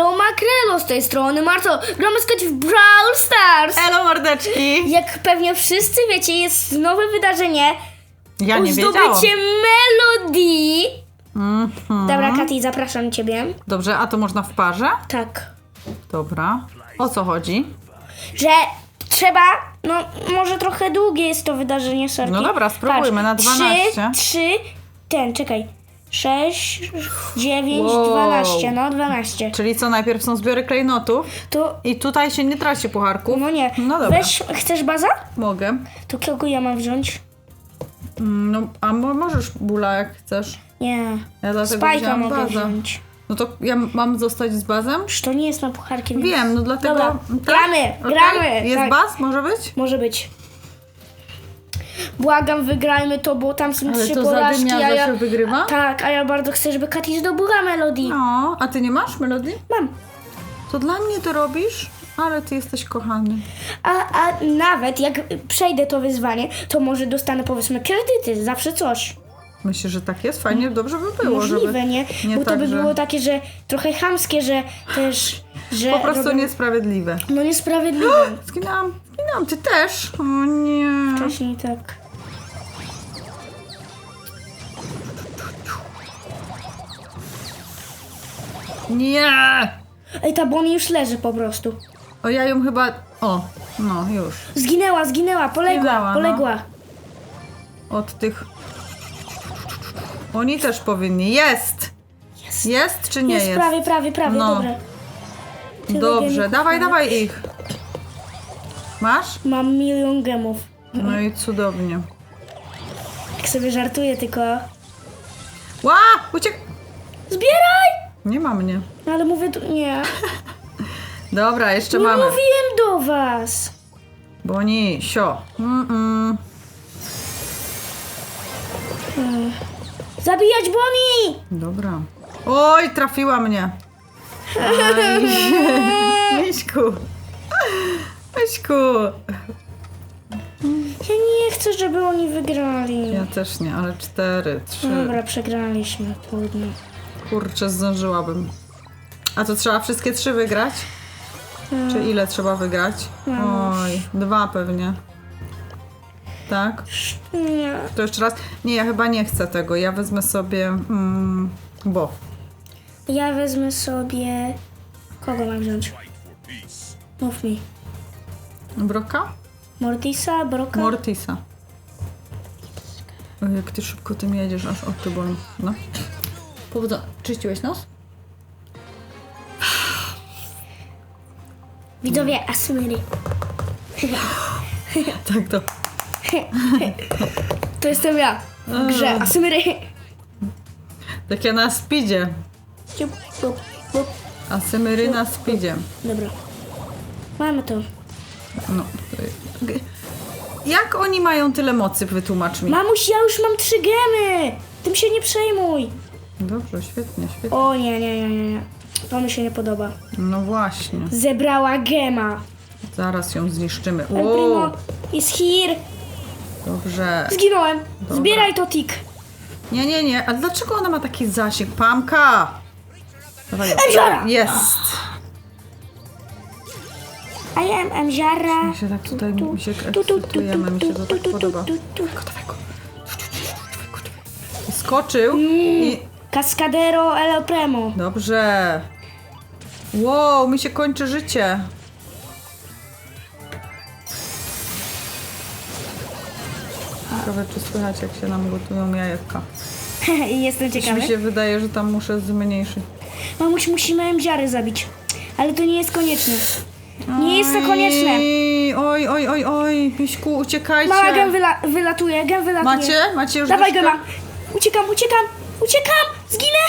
Elo Makrelo z tej strony Marto. Gramy skać w Brawl Stars. Elo mordeczki! Jak pewnie wszyscy wiecie, jest nowe wydarzenie. Ja nie wiedziałam. Zdobycie Melody. Mhm. Dobra, Kati, zapraszam ciebie. Dobrze, a to można w parze? Tak. Dobra. O co chodzi? Że trzeba, no może trochę długie jest to wydarzenie, sorki. No dobra, spróbujmy, na 12. 3, 3, ten, czekaj. 6, 9, Wow. 12, no 12. Czyli co, najpierw są zbiory klejnotów To, i tutaj się nie traci pucharków? no nie. No dobra. Weź, chcesz baza? Mogę. To kogo ja mam wziąć? Mm, No, a mo- możesz bula jak chcesz. Nie. Ja dlatego Spajka wzięłam mogę bazę. wziąć. No to ja mam zostać z bazem? Przecież to nie jest na pucharki. więc- Wiem, no dlatego... Dobra, gramy, Okej. gramy, Jest tak. baz? Może być? Może być. Błagam, wygrajmy to, bo tam są Ale trzy to porażki, zadymiarza a ja... się wygrywa? Tak, a ja bardzo chcę, żeby Katy zdobyła Melody. No, a ty nie masz melodii? Mam. To dla mnie to robisz? Ale ty jesteś kochany. A, a nawet jak przejdę to wyzwanie, to może dostanę powiedzmy kredyty, zawsze coś. Myślę, że tak jest. Fajnie, dobrze by było, Możliwe, żeby... nie? nie Bo to tak, by że- było takie, że trochę chamskie, że też, że Po prostu robią- niesprawiedliwe. No niesprawiedliwe. Zginęłam, zginęłam, ty też? O nie. Wcześniej tak. Nie! Ej, ta Bonnie już leży po prostu. O, ja ją chyba... O, no już. Zginęła, zginęła, poległa, Zginęła, no. poległa. Od tych... Oni też powinni. Jest! Jest. Jest czy nie jest, jest? prawie, prawie, prawie, No. dobra. Tyle Dobrze, gemów dawaj, dawaj ich. Masz? Mam milion gemów. No i cudownie. Jak sobie żartuję tylko. Ła! Uciek... Zbieraj! Nie ma mnie. No ale mówię, tu- nie. Dobra, jeszcze Nie mamy. mówiłem do was. Boni, sio. Mm-mm. Zabijać Bonnie! Dobra. Oj, trafiła mnie. Aj. Miśku. Miśku. Ja nie chcę, żeby oni wygrali. Ja też nie, ale cztery, trzy. Dobra, przegraliśmy, trudno. Kurczę, zdążyłabym. A to trzeba wszystkie trzy wygrać? Czy ile trzeba wygrać? Oj, dwa pewnie. Tak? Nie. To jeszcze raz. Nie, ja chyba nie chcę tego. Ja wezmę sobie. Mm, bo. Ja wezmę sobie... Kogo mam wziąć? Mów mi. Broka? Mortisa, Broka? Mortisa. Oj, jak ty szybko tym jedziesz, aż od ty boli. No. Powodzenia. Czyściłeś nos? Widzowie, Asmyry. Tak to. To jestem ja w grze. Asmyry. Tak ja na speedzie. Ciup, ciup, ciup. A Symery na speedzie. Dobra. Mamy to. No. to jest- G- Jak oni mają tyle mocy? Wytłumacz mi. Mamuś, ja już mam trzy gemy! Tym się nie przejmuj. Dobrze, świetnie, świetnie. O nie, nie, nie, nie. nie. To mi się nie podoba. No właśnie. Zebrała gema. Zaraz ją zniszczymy. El Primo Wow, is here. dobrze. Zginąłem. Zbieraj to, tik. Nie, nie, nie. A dlaczego ona ma taki zasięg? Pamka! Dawaj! Jest! I am Amziara. Mi się tak tutaj, mi się ekscytujemy, mi się to tak podoba. Dawaj go. Skoczył i... Cascadero El Primo. Dobrze. Wow, mi się kończy życie. Ciekawe, czy słychać, jak się nam gotują jajeczka. Jestem ciekawy. mi się wydaje, że tam muszę zmniejszyć. Mamuś, musimy Amziary zabić. Ale to nie jest konieczne. Nie jest to konieczne. Oj, oj, oj, oj, Miśku, uciekajcie. Mała gem wyla wylatuje, gem wylatuje. Macie? Macie już Dawaj gema. Uciekam, uciekam, uciekam. Zginę.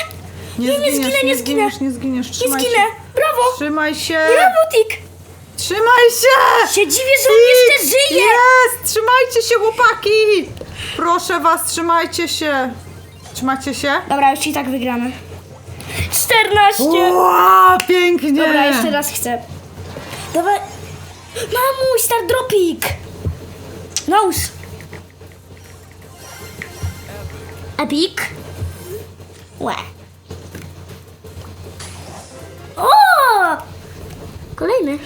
Nie, nie zginiesz, zginę, nie zginę. zginiesz, nie zginiesz. Nie Trzymaj zginę. Się. Brawo. Trzymaj się. Brawo, tik. Trzymaj się! Się dziwię, że on jeszcze żyje. Jest! Trzymajcie się, chłopaki! Proszę was, trzymajcie się. Trzymacie się? Dobra, już i tak wygramy. 14! Ła, pięknie! Dobra, jeszcze raz chcę. Dawaj. Mamuś, star dropik! Nose! Epic. Łe. O! Kolejny.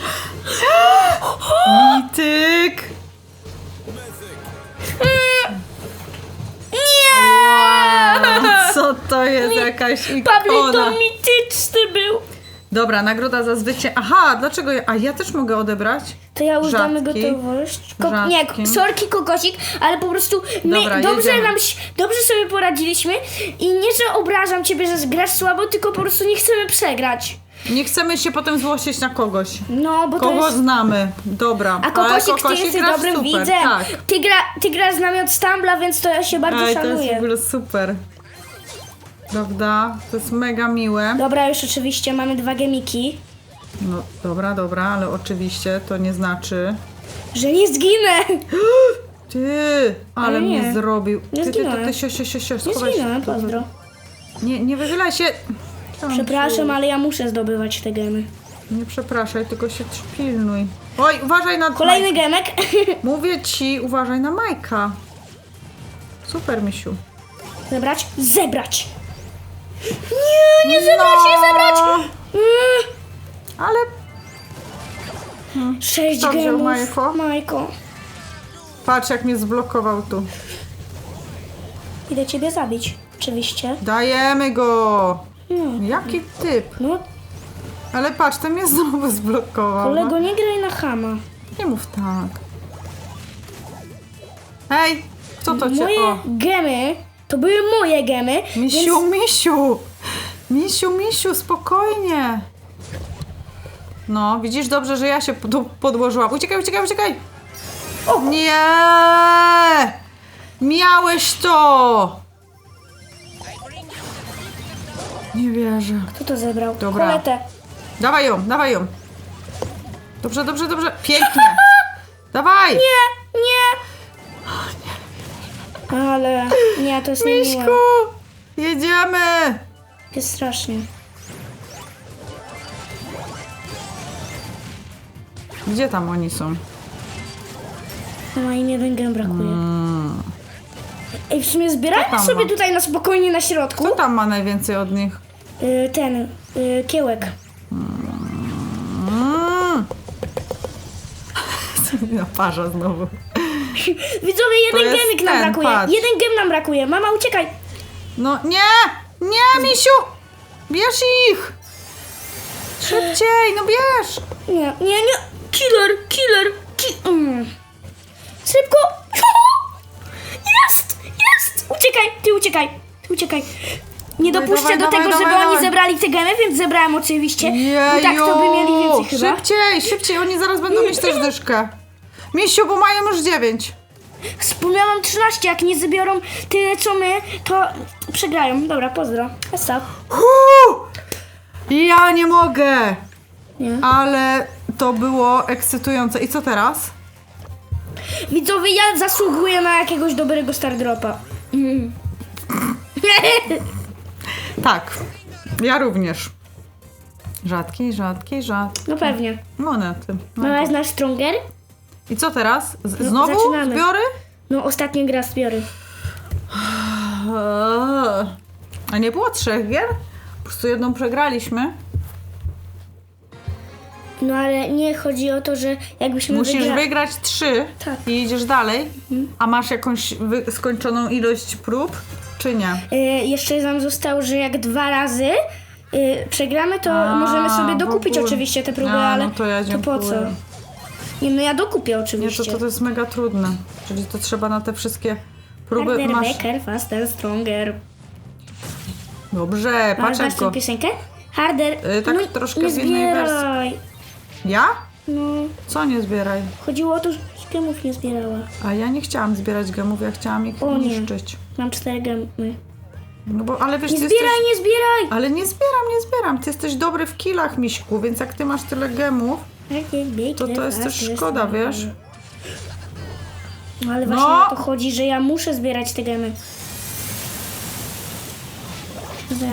Mityk! Nie! Co to jest jakaś Pabli to ikona? mityczny był. Dobra, nagroda za zwycięstwo. Aha, dlaczego ja... A ja też mogę odebrać? To ja już damy gotowość. Ko- nie, sorki kokosik, ale po prostu my Dobra, dobrze jedziemy. nam dobrze sobie poradziliśmy i nie, że obrażam ciebie, że grasz słabo, tylko po prostu nie chcemy przegrać. Nie chcemy się potem złościć na kogoś. No, bo to Kogo jest... znamy. Dobra. A Ale kokosik, ty Kokosik jesteś dobrym super. widzem. Tak. Ty, gra, ty grasz z nami od Stambla, więc to ja się bardzo Ej, to jest w szanuję. ogóle super. Prawda? To jest mega miłe. Dobra, już oczywiście mamy dwa gemiki. No dobra, dobra, ale oczywiście to nie znaczy... Że nie zginę! Ty, ale Ale nie. mnie zrobił. Nie ty, ty, zginąłem. ty, sio, sio, sio, sio, Nie schowaj się. Tu, tu, pozdro. Nie, nie wychylaj się. Przepraszam, ale ja muszę zdobywać te gemy. Nie przepraszaj, tylko się pilnuj. Oj, uważaj na... Kolejny gemek. Mówię ci, uważaj na Majka. Super, misiu. Zebrać? Zebrać! Nie, nie zebrać, nie zebrać! Mm, Ale Sześć Kto wziął gemów. Majko? Majko. patrz, jak mnie zblokował tu. Idę ciebie zabić. Oczywiście. Dajemy go! No, Jaki typ? no Ale patrz, ten mnie znowu zblokował. kolego, nie graj na chama. Nie mów tak. Hej, kto to cię... Moje O. gemy, to były moje gemy, Misiu, więc misiu! Misiu, misiu, spokojnie! No, widzisz dobrze, że ja się tu podłożyłam. Uciekaj, uciekaj, uciekaj! O nie! Miałeś to! Nie wierzę. kto to zebrał? Dobra. Koletę. Dawaj ją, dawaj ją. Dobrze, dobrze, dobrze. Pięknie. Dawaj! Nie, nie. Ale nie, to jest niemiłe. Miśku! Jedziemy! Jest strasznie. Gdzie tam oni są? No i jeden gem brakuje. Ej, w sumie zbierajmy Co tam sobie ma? tutaj na spokojnie na środku. Kto tam ma najwięcej od nich? Y, ten, y, kiełek. Mm. Na parza znowu. Widzowie, jeden jest gemik nam ten, brakuje. patrz. Jeden gem nam brakuje. Mama, uciekaj. No nie! Nie, misiu! Bierz ich! Szybciej, no bierz! Nie, nie, nie. Killer, killer. Ki mm. Szybko. Jest, jest. Uciekaj, ty uciekaj. Ty uciekaj. Nie Dawaj, dopuszczę dawaj, do dawaj, tego, żeby dawaj, oni dawaj. zebrali te gemy, więc zebrałem oczywiście. Bo tak to by mieli więcej chyba. Szybciej, szybciej, oni zaraz będą mieć też dyszkę. Misiu, bo mają już dziewięć. Wspomniałam 13, jak nie zebiorą tyle co my, to przegrają. Dobra, pozdro. Stop. Huu! Ja nie mogę! Nie. Ale to było ekscytujące. I co teraz? Widzowie, ja zasługuję na jakiegoś dobrego Stardropa. Mm. Tak, ja również. Rzadki, rzadki, rzadki. No pewnie. Monety. No. Mama znasz Stronger? I co teraz? Z- No, znowu zaczynamy. zbiory? No ostatnia gra zbiory. A nie było trzech gier? Po prostu jedną przegraliśmy. No ale nie chodzi o to, że jakbyśmy Musisz wygra... wygrać trzy Tak. i idziesz dalej. A masz jakąś skończoną ilość prób, czy nie? Y, jeszcze nam zostało, że jak dwa razy y, przegramy, to A, możemy sobie dokupić oczywiście te próby, A, no ale to ja po co? Nie, no ja dokupię Nie, oczywiście. to, to, to jest mega trudne. Czyli to trzeba na te wszystkie próby. Harder, Masz... better, faster, stronger. Dobrze, Masz patrz go. tę piosenkę? Harder. Y, tak no, troszkę nie w jednej wersji. zbieraj. Ja? No, Co nie zbieraj? chodziło o to, że gemów nie zbierała. A ja nie chciałam zbierać gemów, ja chciałam ich O nie. niszczyć. Mam cztery gemy. No bo, ale wiesz, Nie ty zbieraj, jesteś... nie zbieraj! Ale nie zbieram, nie zbieram. Ty jesteś dobry w killach, Miśku, więc jak ty masz tyle gemów, to to jest też szkoda, wiesz? No ale właśnie No. o to chodzi, że ja muszę zbierać te gemy.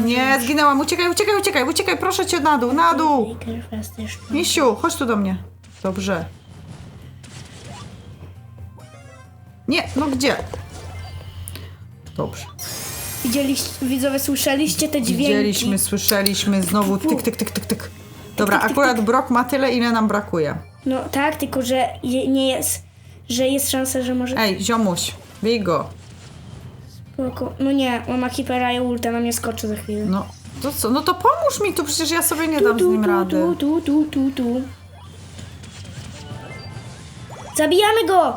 Nie, zginęłam. Uciekaj, uciekaj, uciekaj, uciekaj, proszę cię na dół, na dół. Baker, faster, stronger. Misiu, chodź tu do mnie. Dobrze. Nie, no gdzie? Dobrze. Widzieliście, widzowie, słyszeliście te dźwięki? Widzieliśmy, słyszeliśmy, znowu tyk, tyk, tyk, tyk, tyk. Dobra, akurat. Brok ma tyle, ile nam brakuje. No tak, tylko że je, nie jest, że jest szansa, że może... Ej, ziomuś, bij go. Spoko. No nie, on ma Keepera i ulta, na mnie skoczy za chwilę. No, to co? No to pomóż mi tu, przecież ja sobie nie dam z tu, nim tu, rady. tu, tu, tu, tu, tu. Zabijamy go!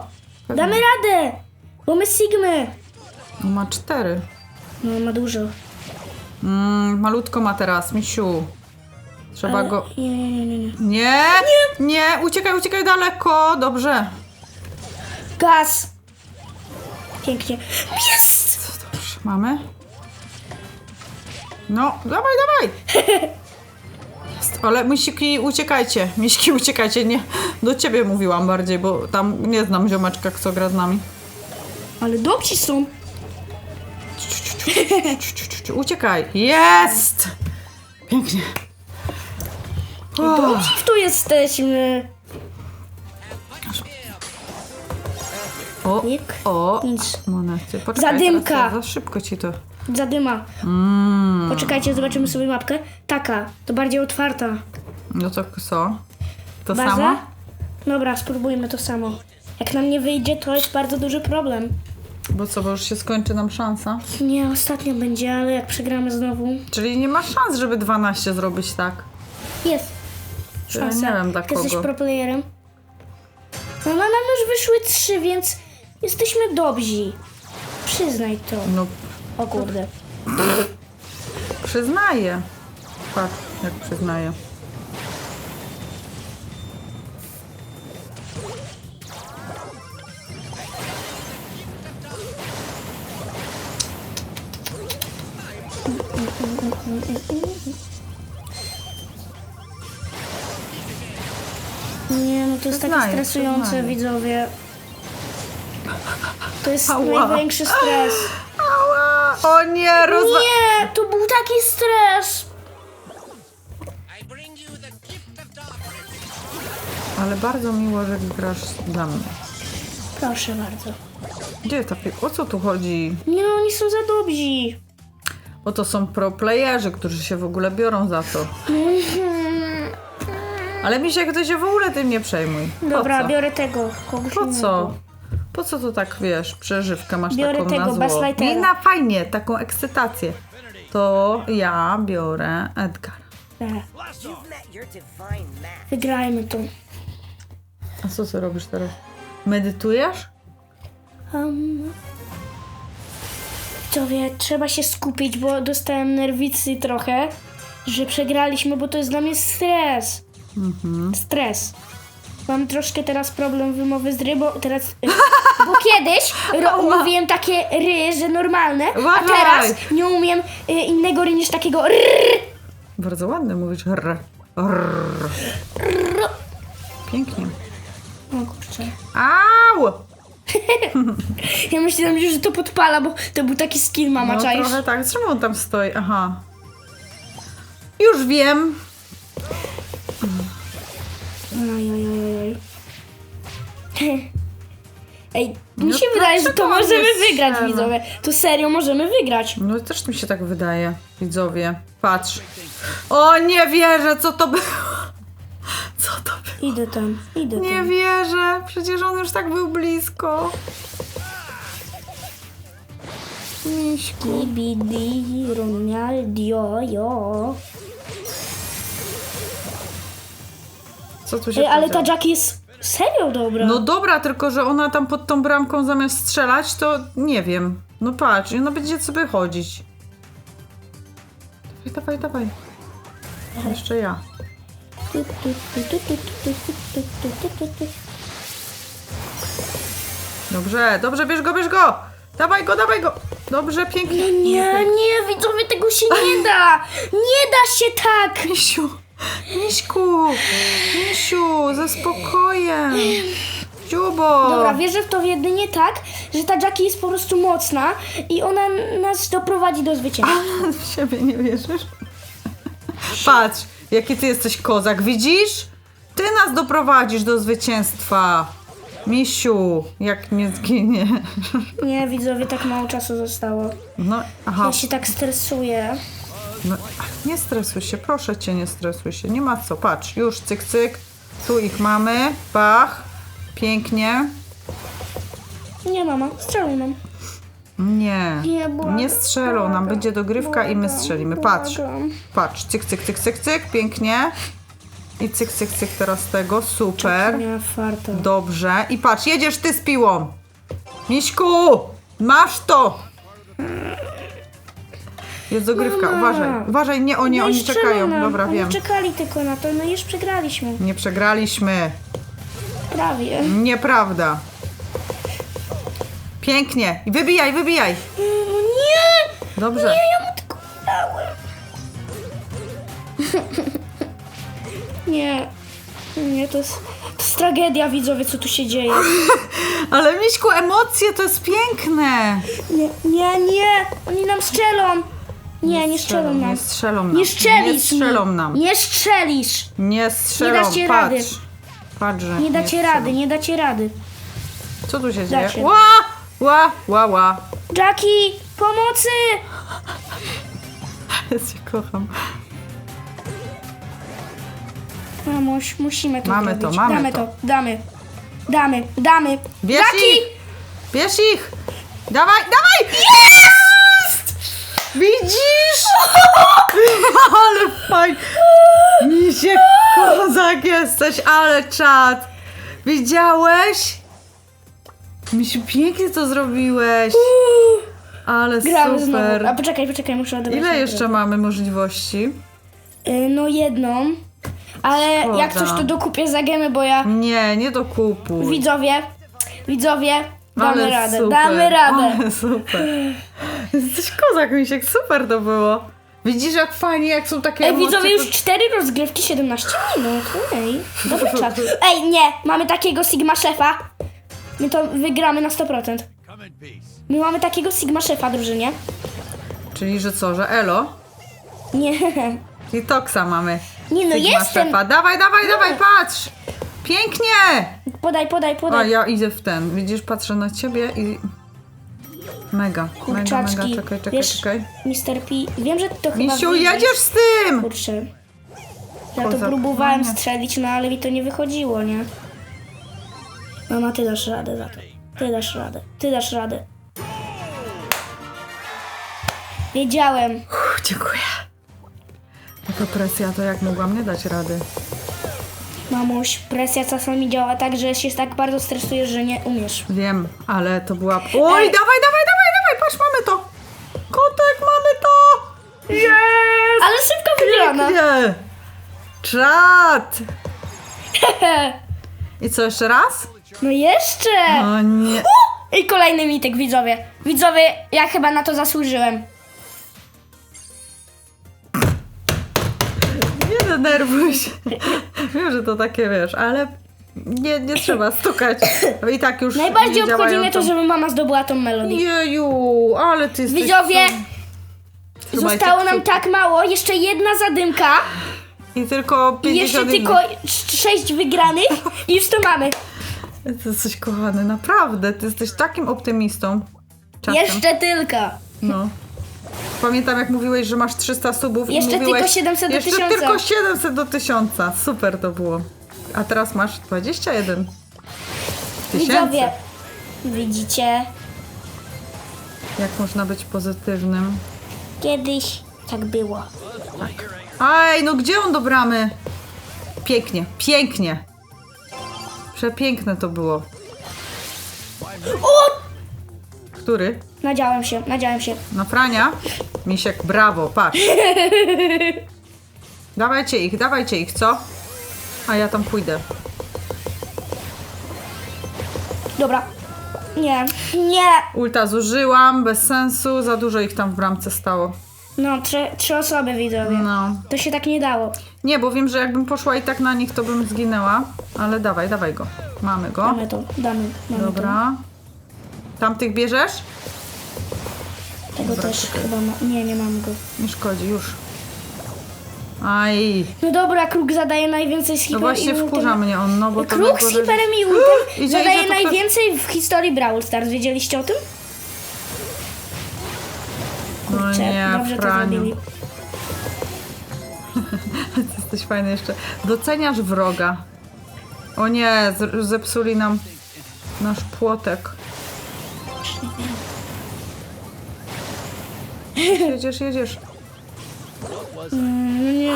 Damy radę! Bo my Sigmy! On ma cztery. No, ma dużo. Mm, malutko ma teraz, misiu. Trzeba Ale- go... Nie, nie, nie, nie. Nie! Nie! Uciekaj, uciekaj daleko! Dobrze. Gaz! Pięknie. Jest! Dobrze, mamy? No, dawaj, dawaj! Jest, ale miśki uciekajcie, miśki uciekajcie, nie, do ciebie mówiłam bardziej, bo tam nie znam ziomeczka, kto gra z nami. Ale dobrzy są. Uciekaj, jest! Pięknie. O, Dobrzy tu jesteśmy. o, o, Nic. monety. Poczekaj, Zadymka. teraz Za, za szybko ci to. Zadyma. Mm, Poczekajcie, zobaczymy sobie mapkę. Taka, to bardziej otwarta. no to co? To Baza? samo? Dobra, spróbujmy to samo. Jak nam nie wyjdzie, to jest bardzo duży problem. Bo co, bo już się skończy nam szansa? Nie, ostatnio będzie, ale jak przegramy znowu. Czyli nie ma szans, żeby 12 zrobić tak. Jest. Szansa. nie wiem dla Ty Jesteś kogo. pro playerem. No, no nam już wyszły trzy, więc jesteśmy dobrzy. Przyznaj to. No, O kurde. przyznaję. Patrz, jak przyznaję. To jest takie Przyznaję, stresujące, przyznaję. widzowie. To jest Ała. największy stres. Ała! O nie, rozwa... Nie, to był taki stres. Ale bardzo miło, że grasz dla mnie. Proszę bardzo. Gdzie ta pi- O co tu chodzi? Nie, no, oni są za dobrzy. Bo to są pro playerzy, którzy się w ogóle biorą za to. Ale Misiek, ty się w ogóle tym nie przejmuj. Po Dobra, co? biorę tego. Kogoś Po innego. co? Po co to tak, wiesz, przeżywkę masz Biorę taką tego, na zło? Basslightera. Nie na fajnie, taką ekscytację. To ja biorę Edgar. Tak, You've met your divine match. Wygrajmy to. A co ty robisz teraz? Medytujesz? Um. Widzowie, trzeba się skupić, bo dostałem nerwicy trochę, że przegraliśmy, bo to jest dla mnie stres. Stres. Mam troszkę teraz problem wymowy z ry, bo teraz... y, Bo kiedyś ro, mówiłem takie ry, że normalne, a Uważaj! teraz nie umiem y, innego ry niż takiego rrr. Bardzo ładny mówisz. Rr. Rr. Pięknie. O kurczę. Au! Ja myślałam, że to podpala, bo to był taki skill mama, No czaisz? trochę tak. Czemu on tam stoi? Aha. Już wiem. Oj, oj, oj, oj. Ej, mi No się wydaje, że to on możemy wygrać, widzowie. To serio możemy wygrać. No też mi się tak wydaje, widzowie. Patrz. O, nie wierzę, co to było. Co to było? Idę tam, idę Nie tam. wierzę, przecież on już tak był blisko. Miśku. Ibidi, Ronaldio, jo. Co tu się Ej, ale ta? Jackie jest serio dobra. No dobra, tylko że ona tam pod tą bramką zamiast strzelać, to nie wiem. No patrz, ona będzie sobie chodzić. Dawaj, dawaj, dawaj. Jeszcze ja. Dobrze, dobrze, bierz go, bierz go! Dawaj go, dawaj go! Dobrze, pięknie. Nie, nie, widzowie, tego się nie da! Nie da się tak! Misiu. Miśku, Misiu, ze spokojem. Dziubo. Dobra, wierzę w to jedynie tak, że ta Jackie jest po prostu mocna i ona nas doprowadzi do zwycięstwa. W siebie nie wierzysz? Patrz, jaki ty jesteś kozak, widzisz? Ty nas doprowadzisz do zwycięstwa. Misiu, jak nie zginie. Nie, widzowie, tak mało czasu zostało. No, aha. Ja się tak stresuję. No, nie stresuj się, proszę cię, nie stresuj się. Nie ma co, patrz, już cyk, cyk. Tu ich mamy, bach. Pięknie. Nie, mama, strzelą nam. Nie, Nie, błagam, nie strzelą nam, błagam, będzie dogrywka i my błagam, strzelimy. Patrz, błagam. patrz, cyk, cyk, cyk, cyk, cyk, pięknie. I cyk, cyk, cyk teraz tego, super. Nie. Dobrze. I patrz, jedziesz ty z piłą. Miśku, masz to. Jest dogrywka, Mama. uważaj. Uważaj, nie, o nie, No oni czekają. nam. Dobra, Oni wiem. czekali tylko na to, no już przegraliśmy. Nie przegraliśmy. Prawie. Nieprawda. Pięknie. Wybijaj, wybijaj. No nie! Dobrze. Ja mu tylko dałem. Nie. Nie, to jest, to jest tragedia, widzowie, co tu się dzieje. Ale Miśku, emocje to jest piękne. Nie, nie, nie! Oni nam strzelą! Nie, nie strzelą nam. Nie strzelą nam. Nie strzelisz Nie strzelą mi. nam. Nie strzelisz! Nie strzelą. Nie dacie Patrz. rady. Patrz, że Nie dacie strzelą. rady, nie dacie rady. Co tu się dzieje? Dacie. Ła! Ła! Ła! Ła! Jackie! Pomocy! Ja cię kocham. Mamuś, musimy to Mamy zrobić. to, mamy damy to. Damy. Damy, damy. Bierz Jackie! ich! Bierz ich! Dawaj, dawaj! Jest! Widzisz? ale fajnie. Misiek, kozak jesteś, ale czad. Widziałeś? Misiu, pięknie to zrobiłeś. Ale Gramy znowu. A super. poczekaj, poczekaj, muszę odebrać. Ile nagrodę. jeszcze mamy możliwości? Y, No jedną. Ale Szkoda. jak coś to dokupię za gemy, bo ja... Nie, nie dokupuj. Widzowie, widzowie, damy radę, super, damy radę. Ale super. Jesteś kozak, Misiek, super to było. Widzisz, jak fajnie, jak są takie Ej, emocje, widzowie, już 4 rozgrywki, 17 minut. Ej, dobry czas. Ej, nie, mamy takiego Sigma szefa. My to wygramy na 100%. My mamy takiego Sigma szefa drużynie. Czyli, że co, że elo? Nie, I Toksa mamy. nie no Sigma jestem. szefa. Dawaj, dawaj, dawaj, patrz! Pięknie! Podaj, podaj, A podaj. ja idę w ten. Widzisz, patrzę na ciebie i... Mega, mega, Kurczaczki. mega. Czekaj, czekaj, Wiesz, czekaj. Mr. P, wiem, że to chyba Misiu, jedziesz z tym! Kurczę. Ja to Kozak, próbowałem no nie. strzelić, no ale mi to nie wychodziło, nie? Mama, ty dasz radę za to. Ty dasz radę. Ty dasz radę. Wiedziałem. Uff, dziękuję. Taka presja, to jak mogłam nie dać rady? Mamuś, presja czasami działa tak, że się tak bardzo stresujesz, że nie umiesz. Wiem, ale to była... Oj, dawaj, dawaj, patrz, mamy to! Kotek, mamy to! Jest! Ale szybko wygrana. Pięknie! Czad! I co, jeszcze raz? No jeszcze! O nie. I kolejny mitek, widzowie. Widzowie, ja chyba na to zasłużyłem. Nie denerwuj się. Wiem, że to takie, wiesz, ale nie, nie trzeba stukać. I tak już Najbardziej nie obchodzi działają mnie to, żeby mama zdobyła tą melodię. Jeju, ale ty jesteś... Widzowie, zostało nam tak mało, jeszcze jedna zadymka. I tylko I jeszcze 50 tylko sześć wygranych i już to mamy. Ty jesteś kochany, naprawdę. Ty jesteś takim optymistą. Czasem. Jeszcze tylko. No. Pamiętam jak mówiłeś, że masz 300 subów Jeszcze i mówiłeś... tylko 700 do jeszcze 1000. tylko 700 do 1000. Super to było. A teraz masz 21 tysięcy. Widzowie, widzicie, Jak można być pozytywnym? Kiedyś tak było. Aj, no gdzie on do bramy? Pięknie, pięknie. Przepiękne to było. O! Który? Nadziałem się, nadziałem się. Na Frania? Misiek, brawo, patrz. dawajcie ich, dawajcie ich, co? A ja tam pójdę. Dobra. Nie, nie. Ulta zużyłam, bez sensu, za dużo ich tam w bramce stało. No, trzy, trzy osoby widzowie. No. To się tak nie dało. Nie, bo wiem, że jakbym poszła i tak na nich, to bym zginęła. Ale dawaj, dawaj go. Mamy go. Damy to, damy. mamy Dobra. Tamtych bierzesz? To. Tego też chyba ma... Nie, nie mam go. Nie szkodzi, już. Aj. No dobra, Kruk zadaje najwięcej z No hiper właśnie i ultem. wkurza mnie on, no bo to Kruk z najgorzej- hiperem i ultem Idzie, zadaje idzie, to ktoś- najwięcej w historii Brawl Stars. Wiedzieliście o tym? No Kurczę, nie, dobrze to Franiu. zrobili. Ty jesteś fajny jeszcze. Doceniasz wroga. O nie, z- zepsuli nam nasz płotek. Jedziesz, jedziesz. No nie,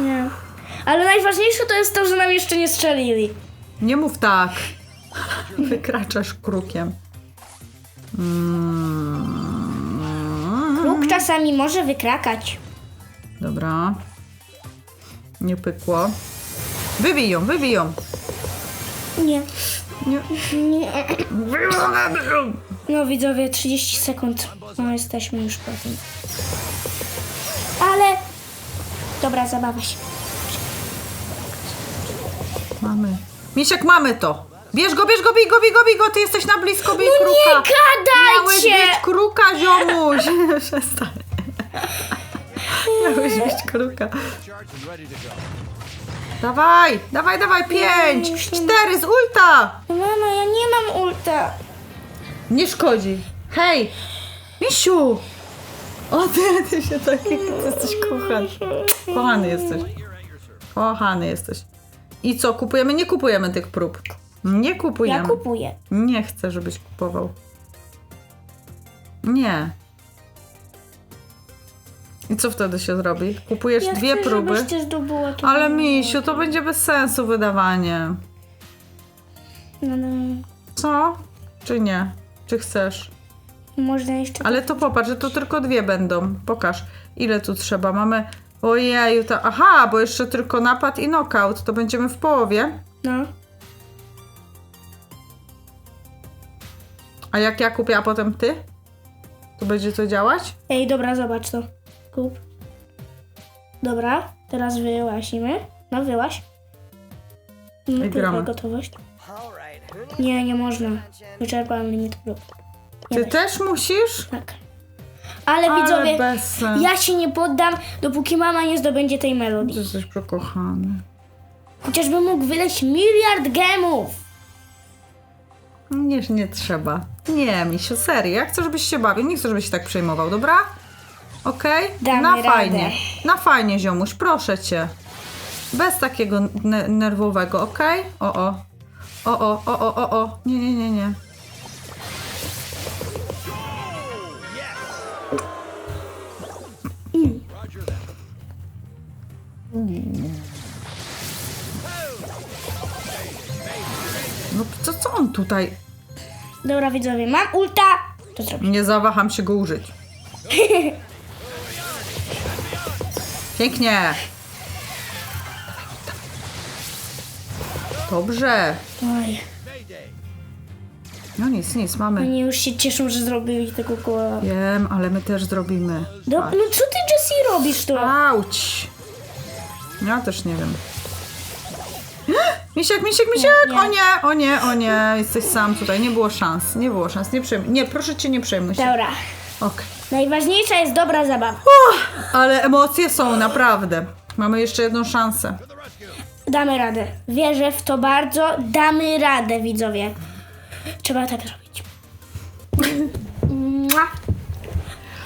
nie. Ale najważniejsze to jest to, że nam jeszcze nie strzelili. Nie mów tak. Wykraczasz krukiem. Mm. Kruk czasami może wykrakać. Dobra. Nie pykło. Wybij ją, wybij ją. Nie, Nie. nie. No widzowie, 30 sekund. No jesteśmy już po tym. Ale... Dobra, zabawa się. Mamy. Misiek, mamy to. Bierz go, bierz go, bij go, bij go, bij go. Ty jesteś na blisko, bij No nie kruka. Miałeś gadajcie! być kruka, ziomuś. Przestań. Miałeś być kruka. Dawaj, dawaj, dawaj. Pięć, cztery, z ulta. Mama, ja nie mam ulta. Nie szkodzi. Hej, misiu. O, ty, ty się taki, ty jesteś kochany. Kochany jesteś. Kochany jesteś. I co, kupujemy? Nie kupujemy tych prób. Nie Ja kupujemy. kupuję. Nie chcę, żebyś kupował. Nie. I co wtedy się zrobi? Kupujesz Ja dwie chcę, próby. żebyście zdobyła to. Ale misiu, to będzie bez sensu wydawanie. No, no. Co? Czy nie? Czy chcesz? Można jeszcze... Ale to popatrz, że to tylko dwie będą. Pokaż, ile tu trzeba. Mamy. Ojeju, to. Aha, bo jeszcze tylko napad i knockout. To będziemy w połowie. No. A jak ja kupię, a potem ty? To będzie to działać? Ej, dobra, zobacz to. Kup. Dobra, teraz wyłasimy. No, wyłaś. No, I gramy. gotowość. Nie, nie można. Wyczerpałem limit prób. Ty się. też musisz? Tak. Ale, Ale widzowie, bez sensu. ja się nie poddam, dopóki mama nie zdobędzie tej Ty melodii. jesteś przekochany. Chociażby mógł wyleć miliard gemów. Nie, nie trzeba. Nie, misiu, serio. Ja chcę, żebyś się bawił. Nie chcę, żebyś się tak przejmował, dobra? Okej? Damy Na radę. fajnie. Na fajnie, ziomuś, proszę cię. Bez takiego ne- nerwowego, okej? O, o. O, o, o, o, o, o. Nie, nie, nie, nie. Tutaj? Dobra, widzowie, mam ulta. To zrobię. Nie zawaham się go użyć. Pięknie. Dobrze. Oj, No nic, nic, mamy. oni już się cieszą, że zrobili tego koła. Wiem, ale my też zrobimy. Do, no co ty, Jessie, robisz to? Auć. Ja też nie wiem. Misiek, misiek, misiek! Nie, nie. O nie, o nie, o nie. Jesteś sam tutaj. Nie było szans. Nie było szans. Nie przejmuj. Nie, proszę cię, nie przejmuj się. Dobra. Okej. Najważniejsza jest dobra zabawa. Ale emocje są, naprawdę. Mamy jeszcze jedną szansę. Damy radę. Wierzę w to bardzo. Damy radę, widzowie. Trzeba tak zrobić. Mua.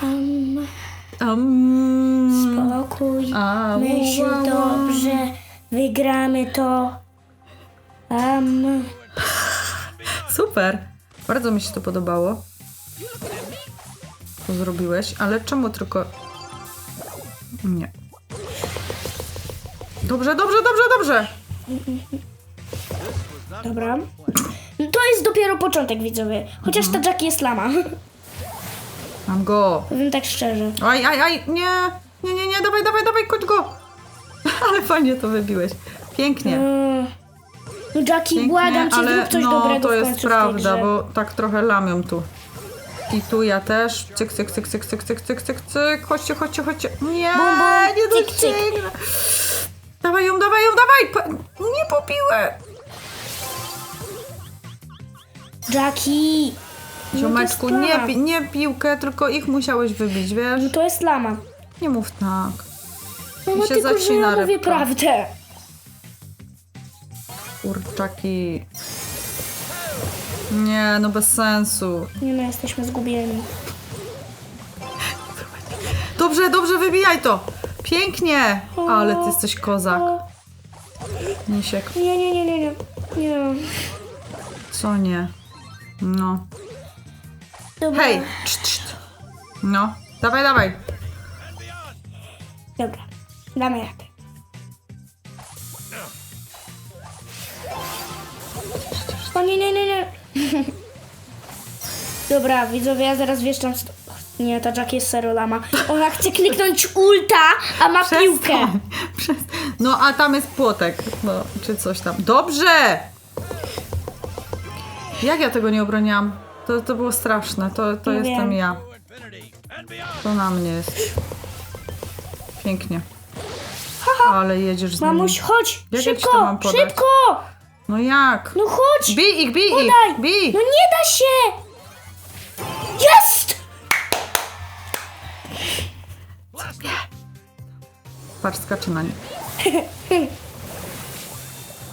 Um, Um, Spokój. A, Myśl dobrze. Wygramy to. Um, super. Bardzo mi się to podobało. To zrobiłeś, ale czemu tylko... Nie. Dobrze, dobrze, dobrze, dobrze. dobra. To jest dopiero początek, widzowie. Chociaż ta Jackie jest lama. Mam go. Powiem tak szczerze. Aj, aj, aj, nie. Nie, nie, nie, dawaj, dawaj, dawaj, kończ go. Ale fajnie to wybiłeś. Pięknie. Mm. No Jackie, błagam cię, ale zrób coś no, dobrego to w jest końcu w tej prawda, grze. bo tak trochę lamią tu. I tu ja też. Cyk, cyk, cyk, cyk, cyk, cyk, cyk, cyk, cyk. Chodźcie, chodźcie, chodźcie. Nie, Bum, bum. nie Cyk, cyk. dosięgnę. Dawaj ją, dawaj ją, dawaj. Pa- nie popiłę. Jackie! No Ziomeczku, jest nie, lama. pi- nie piłkę, tylko ich musiałeś wybić, wiesz? No to jest lama. Nie mów tak. No Mi bo się tylko, że zacina ja mówię rybka. prawdę. Kurczaki. Nie, no bez sensu. Nie no, jesteśmy zgubieni. Dobrze, dobrze, wybijaj to. Pięknie! Ale ty jesteś kozak. Misiek, Nie, nie, nie, nie, nie. nie. co nie? No. Dobra. Hej! Czt, czt. No. Dawaj, dawaj. Dobra, damy radę. Nie, nie, nie, nie. Dobra, widzowie, ja zaraz wieszczam... Nie, ta Jack jest serio lama. Ona chce kliknąć ulta, a ma piłkę. Przestań. Przestań. No, a tam jest płotek. No, czy coś tam. Dobrze! Jak ja tego nie obroniłam? To, to było straszne. To, to Nie jestem wiem. ja. To na mnie jest. Pięknie. Ale jedziesz z nimi. Mamuś, chodź! Jak ja ci to szybko! mam podać? Szybko! No jak? No chodź! Bij ich, bij ich! Bij! No nie da się! Jest! Patrz, skacze na nie.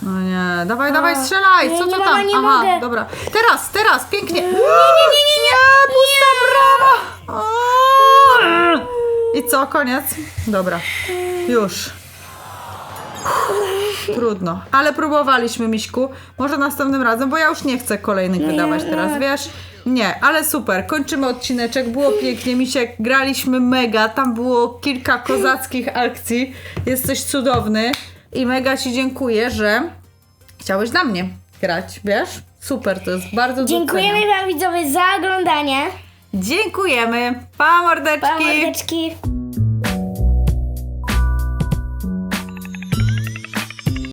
No nie, dawaj, dawaj, strzelaj! nie, Co nie to mama, tam? nie Aha, mogę. dobra. Teraz, teraz, pięknie! Nie, nie, nie, nie, nie! Pusta brama! O! I co, koniec? Dobra, już. Trudno, ale próbowaliśmy, Miśku. Może następnym razem, bo ja już nie chcę kolejnych wydawać teraz, wiesz? Nie, ale super. Kończymy odcineczek. Było pięknie. Misiek, graliśmy mega. Tam było kilka kozackich akcji. Jesteś cudowny. I mega Ci dziękuję, że chciałeś dla mnie grać, wiesz? Super, to jest bardzo Dziękujemy doceniam. wam widzowie za oglądanie. Dziękujemy. Pa, mordeczki. Pa mordeczki.